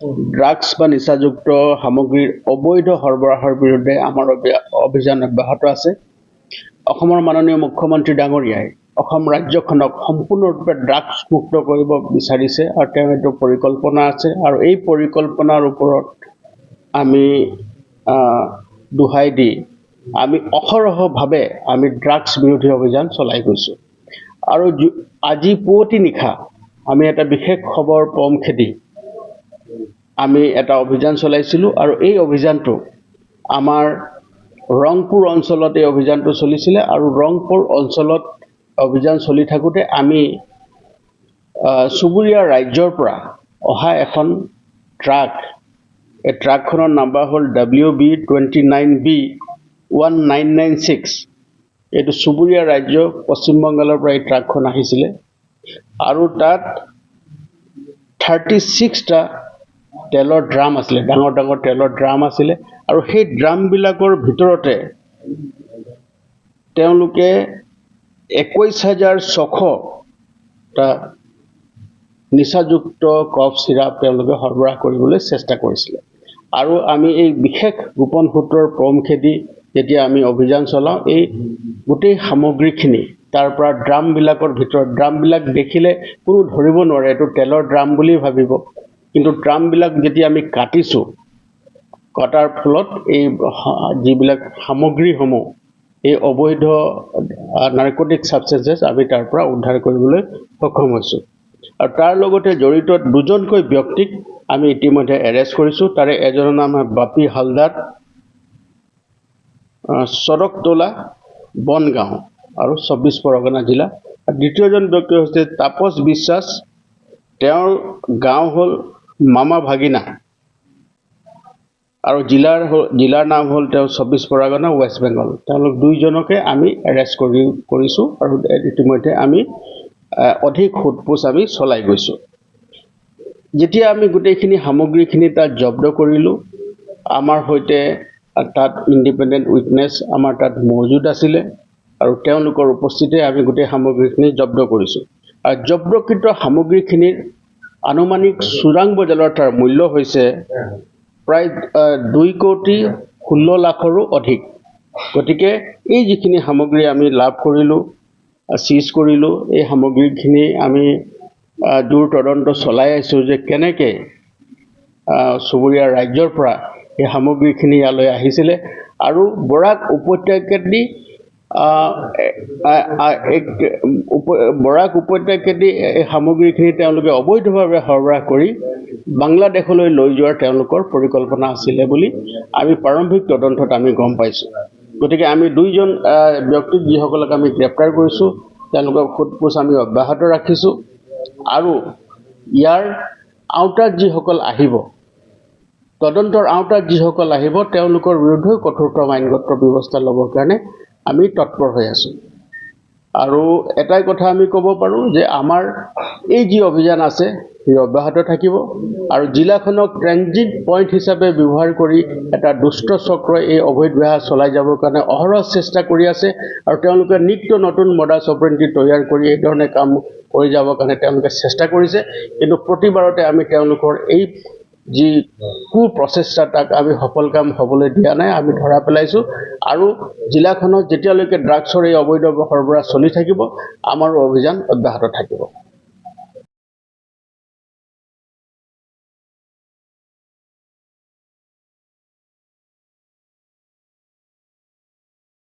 Drugs বা নিচাযুক্ত সামগ্ৰীৰ অবৈধ সৰবৰাহৰ বিৰুদ্ধে আমাৰ অভি- অভিযান অব্যাহত আছে। অসমৰ মাননীয় মুখ্যমন্ত্ৰী ডাঙৰীয়াই অসম ৰাজ্যখনক সম্পূৰ্ণৰূপে ড্ৰাগছ মুক্ত কৰিব বিচাৰিছে আৰু তেওঁৰ এইটো পৰিকল্পনা আছে আৰু এই পৰিকল্পনাৰ ওপৰত আমি দোহাই দি আমি অহৰহভাৱে আমি ড্ৰাগছ বিৰোধী অভিযান চলাই গৈছোঁ। আৰু আজি পুৱতি নিশা আমি এটা বিশেষ খবৰ পম খেদি আমি এটা অভিযান চলাইছিলোঁ আৰু এই অভিযানটো আমাৰ ৰংপুৰ অঞ্চলত এই অভিযানটো চলিছিলে আৰু ৰংপুৰ অঞ্চলত অভিযান চলি থাকোঁতে আমি চুবুৰীয়া ৰাজ্যৰ পৰা অহা এখন ট্ৰাক এই ট্ৰাকখনৰ নাম্বাৰ হ'ল W B twenty nine B one nine nine six. এইটো চুবুৰীয়া ৰাজ্য পশ্চিমবংগালৰ পৰা এই ট্ৰাকখন আহিছিলে। আৰু তাত থাৰ্টি ছিক্সটা তেলৰ ড্ৰাম আছিলে ডাঙৰ ডাঙৰ তেলৰ ড্ৰাম আছিলে আৰু সেই ড্ৰামবিলাকৰ ভিতৰতে তেওঁলোকে একৈছ হাজাৰ ছশটা নিচাযুক্ত কফ চিৰাপ তেওঁলোকে সৰবৰাহ কৰিবলৈ চেষ্টা কৰিছিলে। আৰু আমি এই বিশেষ গোপন সূত্ৰৰ পম খেদি যেতিয়া আমি অভিযান চলাওঁ এই গোটেই সামগ্ৰীখিনি তাৰ পৰা ড্ৰামবিলাকৰ ভিতৰত ড্ৰামবিলাক দেখিলে কোনো ধৰিব নোৱাৰে এইটো তেলৰ ড্ৰাম বুলি ভাবিব। কিন্তু ড্ৰামবিলাক যেতিয়া আমি কাটিছোঁ কটাৰ ফলত এই যিবিলাক সামগ্ৰীসমূহ এই অবৈধ নাৰ্কটিক ছাবষ্টেঞ্চেছ আমি তাৰ পৰা উদ্ধাৰ কৰিবলৈ সক্ষম হৈছোঁ। আৰু তাৰ লগতে জড়িত দুজনকৈ ব্যক্তিক আমি ইতিমধ্যে এৰেষ্ট কৰিছোঁ। তাৰে এজনৰ নাম বাপি হালদাৰ চৰকতোলা বনগাঁও আৰু চৌব্বিছ পৰগনা জিলা। দ্বিতীয়জন ব্যক্তি হৈছে তাপস বিশ্বাস। তেওঁৰ গাঁও হ'ল মামা ভাগিনা। আৰু জিলাৰ জিলাৰ নাম হ'ল তেওঁ চৌব্বিছ পৰগনা ৱেষ্ট বেংগল। তেওঁলোক দুইজনকে আমি এৰেষ্ট কৰি কৰিছোঁ আৰু ইতিমধ্যে আমি অধিক সোধপোছ আমি চলাই গৈছোঁ। যেতিয়া আমি গোটেইখিনি সামগ্ৰীখিনি তাত জব্দ কৰিলোঁ আমাৰ সৈতে তাত ইণ্ডিপেণ্ডেণ্ট উইটনেছ আমাৰ তাত মজুদ আছিলে আৰু তেওঁলোকৰ উপস্থিতিতে আমি গোটেই সামগ্ৰীখিনি জব্দ কৰিছোঁ। আৰু জব্দকৃত সামগ্ৰীখিনিৰ আনুমানিক চোৰাং বজাৰত তাৰ মূল্য হৈছে প্ৰায় দুই কোটি ষোল্ল লাখৰো অধিক। গতিকে এই যিখিনি সামগ্ৰী আমি লাভ কৰিলোঁ চিজ কৰিলোঁ এই সামগ্ৰীখিনি আমি দূৰ তদন্ত চলাই আছোঁ যে কেনেকৈ চুবুৰীয়া ৰাজ্যৰ পৰা এই সামগ্ৰীখিনি ইয়ালৈ আহিছিলে। আৰু বৰাক উপত্যকাদি এক- উপ- বৰাক উপত্যকাদি এই সামগ্ৰীখিনি তেওঁলোকে অবৈধভাৱে সৰবৰাহ কৰি বাংলাদেশলৈ লৈ যোৱাৰ তেওঁলোকৰ পৰিকল্পনা আছিলে বুলি আমি প্ৰাৰম্ভিক তদন্তত আমি গম পাইছোঁ। গতিকে আমি দুইজন ব্যক্তিক যিসকলক আমি গ্ৰেপ্তাৰ কৰিছোঁ তেওঁলোকক সোধপোছ আমি অব্যাহত ৰাখিছোঁ আৰু ইয়াৰ আওতাত যিসকল আহিব তদন্তৰ আওতাত যিসকল আহিব তেওঁলোকৰ বিৰুদ্ধেও কঠোৰতম আইনগত ব্যৱস্থা ল'বৰ কাৰণে আমি তৎপৰ হৈ আছোঁ। আৰু এটাই কথা আমি ক'ব পাৰোঁ যে আমাৰ এই যি অভিযান আছে সি অব্যাহত থাকিব আৰু জিলাখনক ট্ৰেনজিট পইণ্ট হিচাপে ব্যৱহাৰ কৰি এটা দুষ্ট চক্ৰই এই অবৈধ বেহা চলাই যাবৰ কাৰণে অহৰহ চেষ্টা কৰি আছে আৰু তেওঁলোকে নিত্য নতুন মডাছ অপাৰেণ্টি তৈয়াৰ কৰি এই ধৰণে কাম কৰি যাবৰ কাৰণে তেওঁলোকে চেষ্টা কৰিছে। কিন্তু প্ৰতিবাৰতে আমি তেওঁলোকৰ এই যি কু প্ৰচেষ্টা তাক আমি সফল কাম হ'বলৈ দিয়া নাই আমি ধৰা পেলাইছোঁ। আৰু জিলাখনত যেতিয়ালৈকে ড্ৰাগছৰ এই অবৈধ সৰবৰাহ চলি থাকিব আমাৰো অভিযান অব্যাহত থাকিব।